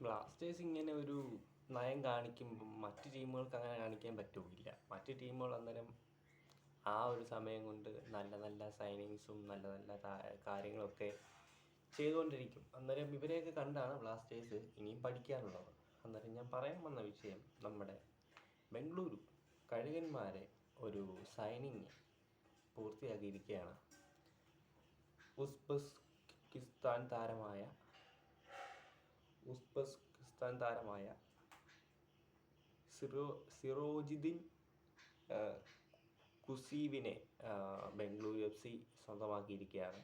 Blasters ഇങ്ങനെ ഒരു നയം കാണിക്കുമ്പം മറ്റ് ടീമുകൾക്ക് അങ്ങനെ കാണിക്കാൻ പറ്റില്ല. മറ്റ് ടീമുകൾ അന്നേരം ആ ഒരു സമയം കൊണ്ട് നല്ല നല്ല സൈനിങ്സും നല്ല നല്ല കാര്യങ്ങളൊക്കെ ചെയ്തുകൊണ്ടിരിക്കും. അന്നേരം ഇവരെയൊക്കെ കണ്ടാണ് ബ്ലാസ്റ്റേഴ്സ് ഇനിയും പഠിക്കാനുള്ളത്. അന്നേരം ഞാൻ പറയാൻ വന്ന വിഷയം നമ്മുടെ ബംഗളൂരു കഴുകന്മാരെ ഒരു സൈനിങ് പൂർത്തിയാക്കിയിരിക്കുകയാണ്. ഉസ്ബെക്കിസ്ഥാൻ താരമായ ഉസ്ബെക്കിസ്ഥാൻ താരമായ സിറോ സിറോജിദ്ദീൻ ആ, കുസീവിനെ ബംഗളൂരു എഫ് സി സ്വന്തമാക്കിയിരിക്കുകയാണ്.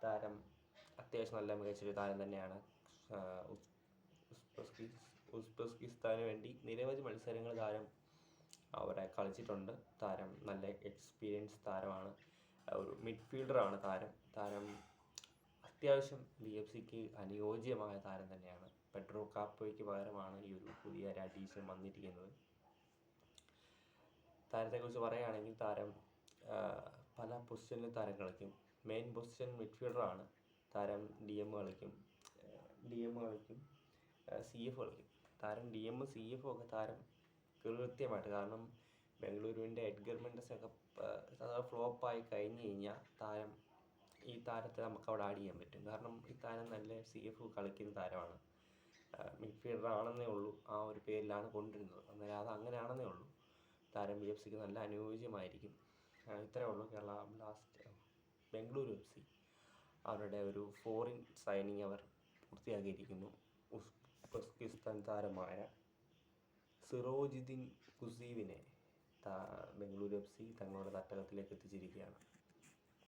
താരം അത്യാവശ്യം നല്ല മികച്ചൊരു താരം തന്നെയാണ്. ഉസ്ബെക്കിസ്ഥാന് വേണ്ടി നിരവധി മത്സരങ്ങൾ താരം അവിടെ കളിച്ചിട്ടുണ്ട്. താരം നല്ല എക്സ്പീരിയൻസ് താരമാണ്. ഒരു മിഡ്ഫീൽഡറാണ് താരം. താരം അത്യാവശ്യം ബി എഫ് സിക്ക് അനുയോജ്യമായ താരം തന്നെയാണ്. പെട്രോ കാപ്പോയ്ക്ക് പകരമാണ് ഈ ഒരു പുതിയ ഒരു അഡീഷൻ വന്നിരിക്കുന്നത്. താരത്തെക്കുറിച്ച് പറയുകയാണെങ്കിൽ താരം പല പൊസിഷനിൽ താരം കളിക്കും. മെയിൻ പൊസിഷൻ മിഡ്ഫീൽഡറാണ് താരം ഡി എം കളിക്കും. ഡി എം കളിക്കും. സി എഫ് കളിക്കും. താരം ഡി എം സി എഫ് ഒക്കെ താരം കൃത്യമായിട്ട് കാരണം ബംഗളൂരുവിന്റെ എഡ്ഗർ മെൻഡസ് ഒക്കെ ഫ്ലോപ്പായി കഴിഞ്ഞു കഴിഞ്ഞാൽ താരം ഈ താരത്തെ നമുക്ക് അവിടെ ആഡ് ചെയ്യാൻ പറ്റും. കാരണം ഈ താരം നല്ല സി എഫ് കളിക്കുന്ന താരമാണ്. മിഡ്ഫീൽഡർ ആണെന്നേ ഉള്ളൂ. ആ ഒരു പേരിലാണ് കൊണ്ടിരുന്നത്. അന്നേരം അത് അങ്ങനെയാണെന്നേ ഉള്ളൂ. താരം ബി എഫ് സിക്ക് നല്ല അനുയോജ്യമായിരിക്കും. ഇത്രയേ ഉള്ളൂ. Kerala blast Bengaluru F C അവരുടെ ഒരു ഫോറിൻ സൈനിങ് അവർ പൂർത്തിയാക്കിയിരിക്കുന്നു. ഉസ്ബെക്കിസ്ഥാൻ താരമായ സിറോജിദ്ദീൻ കുസീവിനെ ബംഗളൂരു എഫ് സി തങ്ങളുടെ തട്ടകത്തിലേക്ക് എത്തിച്ചിരിക്കുകയാണ്.